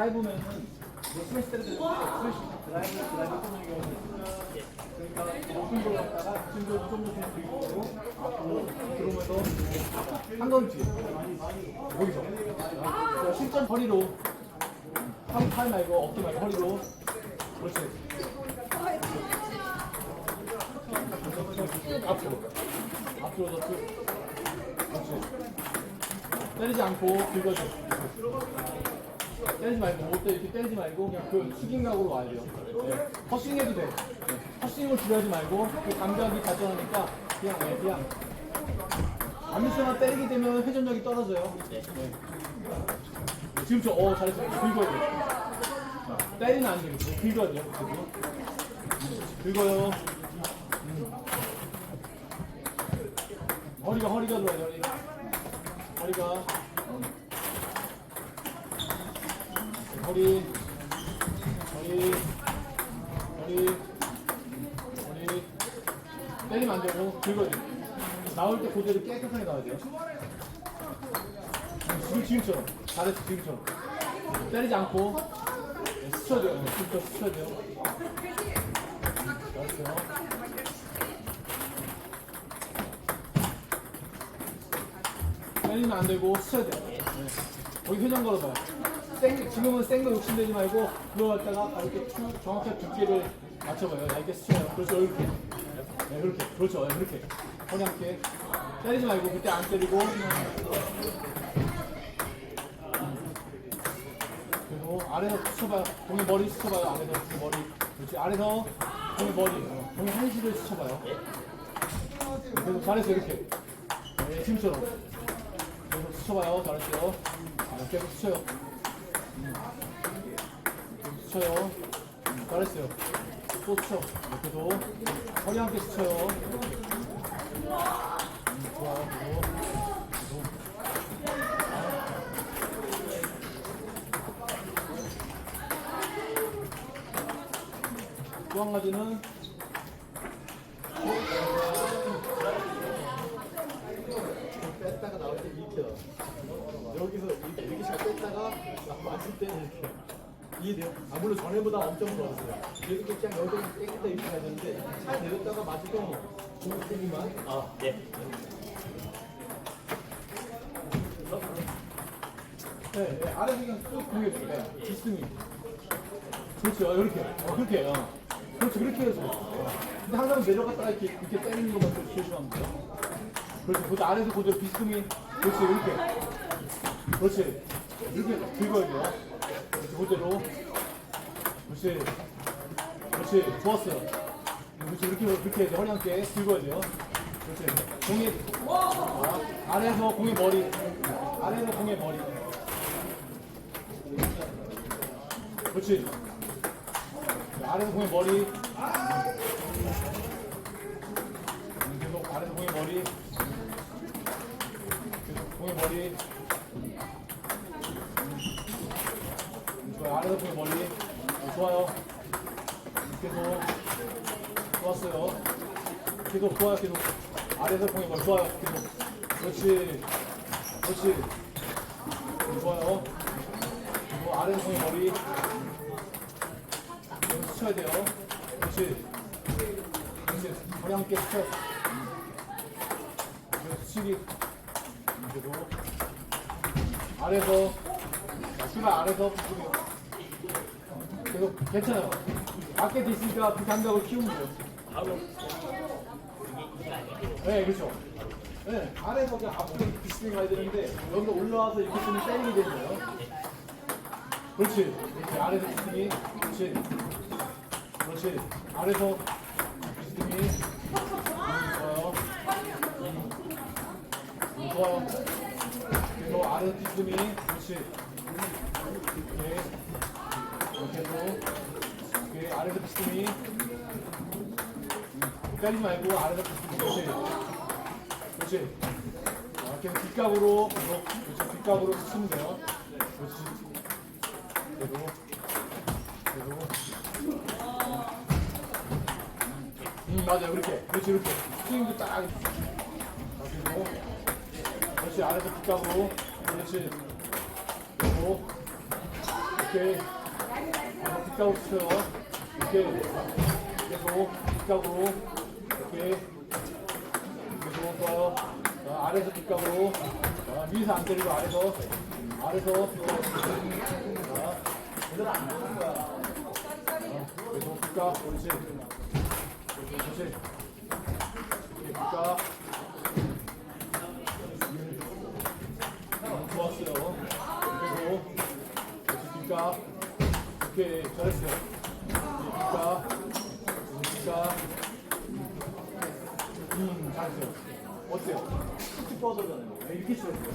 드라이브면은 뭐 스매시 때려야 되는데 스매시 드라이브 드라이브 끊는 경우는 있어요. 그러니까 높은 걸 갖다가 진도 좀더 들고 앞으로 들어오면서 한 걸음 뒤에 거기서 자, 실전 허리로 팔, 팔 말고 어깨 말고 허리로 그렇지 앞으로 앞으로 더 쭉. 그렇지 때리지 않고 긁어줘 때리지 말고 못 때, 이렇게 때리지 말고 그냥 그 숙임각으로 와야 돼요 네. 허스윙해도 돼 네. 허스윙을 주려하지 말고 그 감각이 발전하니까 그냥 네, 그냥 아무렇게나 때리게 되면 회전력이 떨어져요 네. 지금 저, 어, 잘했어요. 긁어야 돼. 자, 때리면 안 되겠고, 긁어야 돼요. 그리고. 긁어요. 음. 허리가, 허리가 들어야 돼, 허리. 허리가. 음. 허리. 허리. 허리. 허리. 때리면 안 되고, 긁어야 돼. 나올 때 그대로 깨끗하게 나와야 돼요. 지금 지금처럼 잘했어 지금처럼 때리지 않고 네, 스쳐줘요 네, 지금처럼 스쳐줘요 잘했어요 때리면 안 되고 스쳐야 돼요 네. 거기 회전 걸어봐요 생, 지금은 센거 욕심내지 말고 그거 갖다가 이렇게 쭉 정확하게 두께를 맞춰봐요 얇게 스쳐요 그렇죠 이렇게 네 그렇게 그렇죠 네, 그렇게 허리 함께 때리지 말고 그때 안 때리고 그리고 아래서 스쳐봐요. 공의 머리 스쳐봐요. 아래서 공의 머리. 그렇지. 아래서 공의 머리. 어, 공의 한시를 스쳐봐요. 그래서 잘했어요. 이렇게. 네, 지금처럼. 계속 스쳐봐요. 잘했어요. 아, 계속 스쳐요. 스쳐요. 음, 잘했어요. 또 스쳐. 이렇게도. 허리 함께 스쳐요. 음, 좋아요. 또 한 가지는 뺐다가 나올 때 이렇게 나와. 여기서 이렇게, 이렇게 잘 뺐다가 맞을 때는 이렇게 이해돼요? 아 물론 전에보다 엄청 좋았어요 이렇게 그냥 여기서 깨끗하게 이렇게 해야 되는데 잘 내렸다가 맞으면 조금만 아, 네. 네, 네, 아래서 그냥 쭉. 네, 디스미. 그렇죠, 이렇게. 어, 그렇게. 어. 그렇죠, 그렇게 해서. 어. 근데 항상 내려갔다가 이렇게, 이렇게 때리는 것만 좀 조심하면 돼요. 그렇죠, 그것도 아래서 그대로 비스미. 그렇지, 이렇게. 그렇지. 이렇게 긁어야 돼요. 그렇지, 그대로. 그렇지. 그렇지, 좋았어요. 그렇지, 이렇게, 이렇게 돼. 허리 함께 긁어야 돼요. 그렇지. 공이, 자, 아래에서 공의 머리. 아래에서 공의 머리. 그렇지. 아래에서 공의 머리. 음, 계속 아래에서 공의 머리. 음, 좋아요. 아래에서 공의 머리. 음, 좋아요. 음, 계속. 좋았어요. 계속 좋아요. 계속. 아래에서 공의 머리. 좋아요. 계속. 그렇지. 그렇지. 음, 좋아요. 그리고 아래에서 공의 머리. 스쳐야 돼요. 그렇지. 그렇지. 허리 함께 스쳐. 스치기. 그리고 아래서 자, 신발 아래서. 계속 괜찮아요. 밖에 있으니까 그 감각을 키우면 돼요. 바로. 네, 그렇죠. 네, 아래서 그냥 앞으로 비스듬히 가야 되는데 여기 올라와서 이렇게 좀 때리게 되는 거예요. 그렇지. 이렇게 아래서 비스듬히. 그렇지. 그렇지. 아래서. 음, 좋아요. 좋아요. 아래서 비스듬히. 그렇지. 이렇게. 이렇게. 이렇게 아래서 비스듬히. 때리지 말고 아래서 비스듬히. 그렇지. 그렇지. 아, 계속 뒷각으로, 그렇지. 뒷각으로 치면 돼요. 그렇지. 그리고, 그리고. 음, 맞아요. 그렇게. 그렇지, 이렇게. 스윙도 딱. 그렇지. 아래서 뒷각으로. 그렇지. 그리고. 오케이. 아, 빗각으로 쳐요. 오케이. 계속 빗각으로. 오케이. 계속 좋아요. 자, 아래서 빗각으로. 자, 위에서 안 때리고 아래서. 아래서. 제대로 안 나오는 거야. 자, 계속. 옳지. 그렇지. 빗각. 좋았어 오케이 잘했어요. 그러니까 그러니까 음 잘했어요. 어때요? 툭툭 뻗어잖아요. 이렇게 치셨어요.